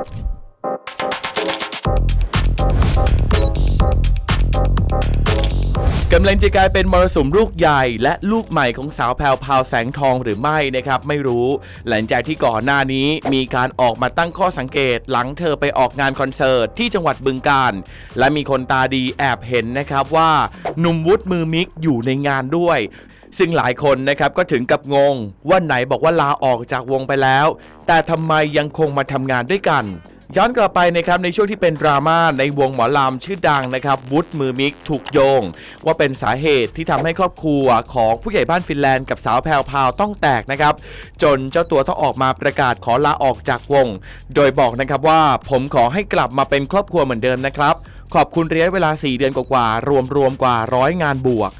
กำลังจะกลายเป็นมรสุมลูกใหญ่และลูกใหม่ของสาวแพรวพาวแสงทองหรือไม่นะครับไม่รู้ หลังจากที่ก่อนหน้านี้มีการออกมาตั้งข้อสังเกต หลังเธอไปออกงานคอนเสิร์ตที่จังหวัดบึงกาฬและมีคนตาดีแอบเห็นนะครับว่าหนุ่มวุฒิมือมิกอยู่ในงานด้วยซึ่งหลายคนนะครับก็ถึงกับงงว่าไหนบอกว่าลาออกจากวงไปแล้ว แต่ทำไมยังคงมาทำงานด้วยกัน ย้อนกลับไปนะครับในช่วงที่เป็นดราม่าในวงหมอลำชื่อดังนะครับวุฒิมือมิกถูกโยง ว่าเป็นสาเหตุที่ทำให้ครอบครัวของผู้ใหญ่บ้านฟินแลนด์กับสาวแพรวพาวต้องแตกนะครับ จนเจ้าตัวต้องออกมาประกาศขอลาออกจากวง โดยบอกนะครับว่าผมขอให้กลับมาเป็นครอบครัวเหมือนเดิมนะครับขอบคุณระยะเวลา 4 เดือนกว่าๆรวมๆกว่าร้อยงานบวก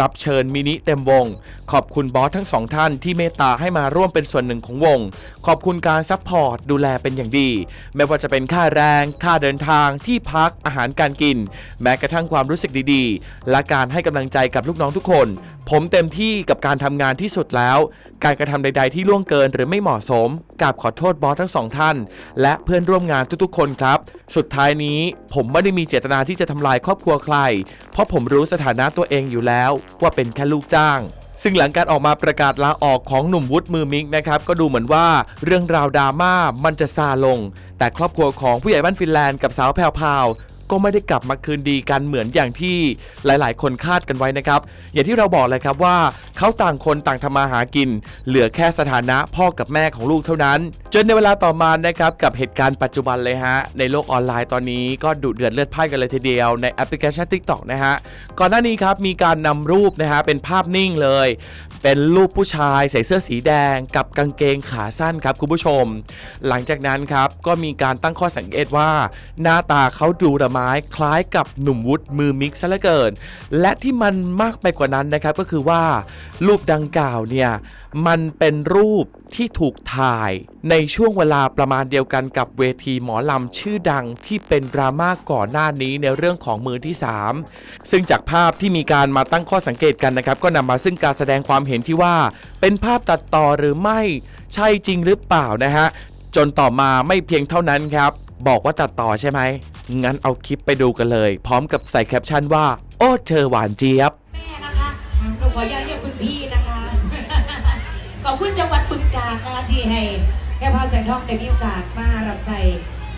รับเชิญมินิเต็มวง ขอบคุณบอสทั้งสองท่านที่เมตตาให้มาร่วมเป็นส่วนหนึ่งของวง ขอบคุณการซัพพอร์ตดูแลเป็นอย่างดี ไม่ว่าจะเป็นค่าแรง ค่าเดินทางที่พักอาหารการกิน แม้กระทั่งความรู้สึกดีๆ และการให้กำลังใจกับลูกน้องทุกคน ผมเต็มที่กับการทำงานที่สุดแล้ว การกระทำใด ๆ ที่ล่วงเกินหรือไม่เหมาะสมกราบขอโทษบอสทั้งสองท่าน และเพื่อนร่วมงานทุกๆคนครับ สุดท้ายนี้ผมไม่ได้มีเจตนาที่จะทำลายครอบครัวใคร เพราะผมรู้สถานะตัวเองอยู่แล้ว ว่าเป็นแค่ลูกจ้างซึ่งหลังการออกมาประกาศลาออกของหนุ่มวุฒิมือมิกนะครับก็ดูเหมือนว่าเรื่องราวดราม่ามันจะซาลง แต่ครอบครัวของผู้ใหญ่บ้านฟินแลนด์กับสาวแพรวพาวก็ไม่ได้กลับมาคืนดีกันเหมือนอย่างที่หลาย ๆ คนคาดกันไว้นะครับ อย่างที่เราบอกเลยครับว่า เขาต่างคนต่างทำมาหากิน เหลือแค่สถานะพ่อกับแม่ของลูกเท่านั้น จนในเวลาต่อมานะครับกับเหตุการณ์ปัจจุบันเลยฮะ ในโลกออนไลน์ตอนนี้ก็ดุเดือดเลือดพ่านกันเลยทีเดียวในแอปพลิเคชัน TikTok นะฮะ ก่อนหน้านี้ครับมีการนำรูปนะฮะเป็นภาพนิ่งเลย เป็นรูปผู้ชายใส่เสื้อสีแดง กับกางเกงขาสั้นครับคุณผู้ชม หลังจากนั้นครับก็มีการตั้งข้อสังเกตว่า หน้าตาเขาดูระไม้คล้ายกับหนุ่มวุฒิมือมิกซะเหลือเกิน และที่มันมากไปกว่านั้นนะครับก็คือว่ารูปดังกล่าวเนี่ย มันเป็นรูปที่ถูกถ่ายในช่วงเวลาประมาณเดียวกันกับเวทีหมอลำชื่อดังที่เป็นดราม่าก่อนหน้านี้ในเรื่องของมือที่ 3 ซึ่งจากภาพที่มีการมาตั้งข้อสังเกตกันนะครับ ก็นำมาซึ่งการแสดงความเห็นที่ว่า เป็นภาพตัดต่อหรือไม่ใช่จริงหรือเปล่านะฮะจนต่อมาไม่เพียงเท่านั้นครับ บอกว่าตัดต่อใช่ไหมงั้นเอาคลิปไปดูกันเลย พร้อมกับใส่แคปชั่นว่า โอ้เธอหวานเจี๊ยบ อบคุณจังหวัดบึงกาฬนะคะที่ให้แม่พาแสงทองได้มีโอกาสมารับใส่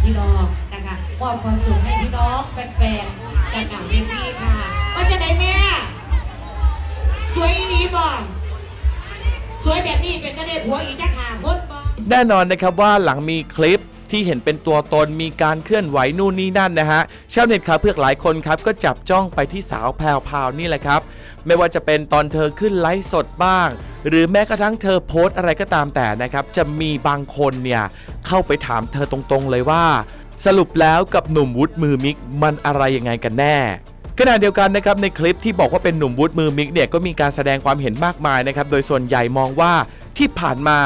พี่น้องนะคะมอบความสุขให้พี่น้องแฟนๆกันหนังเวทีค่ะว่าจะได้แม่ สวยนี้บ่สวยแบบนี้เป็นกระเด็ผัวอีกจะหาคนบ่แน่นอนนะครับว่าหลังมีคลิป ที่เห็นเป็นตัวตนมีการเคลื่อนไหวนู่นนี่นั่นนะฮะชาวเน็ตครับเพื่อหลายคนครับก็จับจ้องไปที่สาวแพรวพาวนี่แหละครับ ไม่ว่าจะเป็นตอนเธอขึ้นไลฟ์สดบ้าง หรือแม้กระทั่งเธอโพสต์อะไรก็ตามแต่นะครับจะมีบางคนเนี่ยเข้าไปถามเธอตรงๆเลยว่า สรุปแล้วกับหนุ่มวุฒิมือมิกมันอะไรยังไงกันแน่ขณะเดียวกันนะครับในคลิปที่บอกว่าเป็นหนุ่มวุฒิมือมิกเนี่ยก็มีการแสดงความเห็นมากมายนะครับโดยส่วนใหญ่มองว่าที่ผ่านมา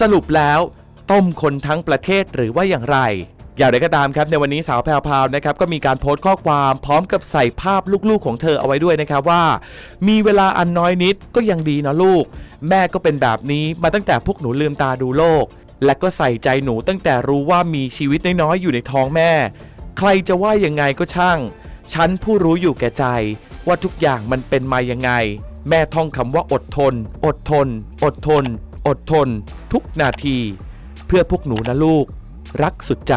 สรุปแล้ว ต้มคนทั้งประเทศหรือว่าอย่างไร อย่างไรก็ตามครับในวันนี้สาวแพรวพาวนะครับก็มีการโพสต์ข้อความพร้อมกับใส่ภาพลูกๆของเธอเอาไว้ด้วยนะครับว่า มีเวลาอันน้อยนิดก็ยังดีนะลูก แม่ก็เป็นแบบนี้มาตั้งแต่พวกหนูลืมตาดูโลก และก็ใส่ใจหนูตั้งแต่รู้ว่ามีชีวิตน้อยๆอยู่ในท้องแม่ ใครจะว่ายังไงก็ช่างฉันผู้รู้อยู่แก่ใจ ว่าทุกอย่างมันเป็นมายังไง แม่ท่องคำว่าอดทน อดทน อดทน อดทน ทุกนาที พื่อพวกหนูนะลูก รักสุดใจ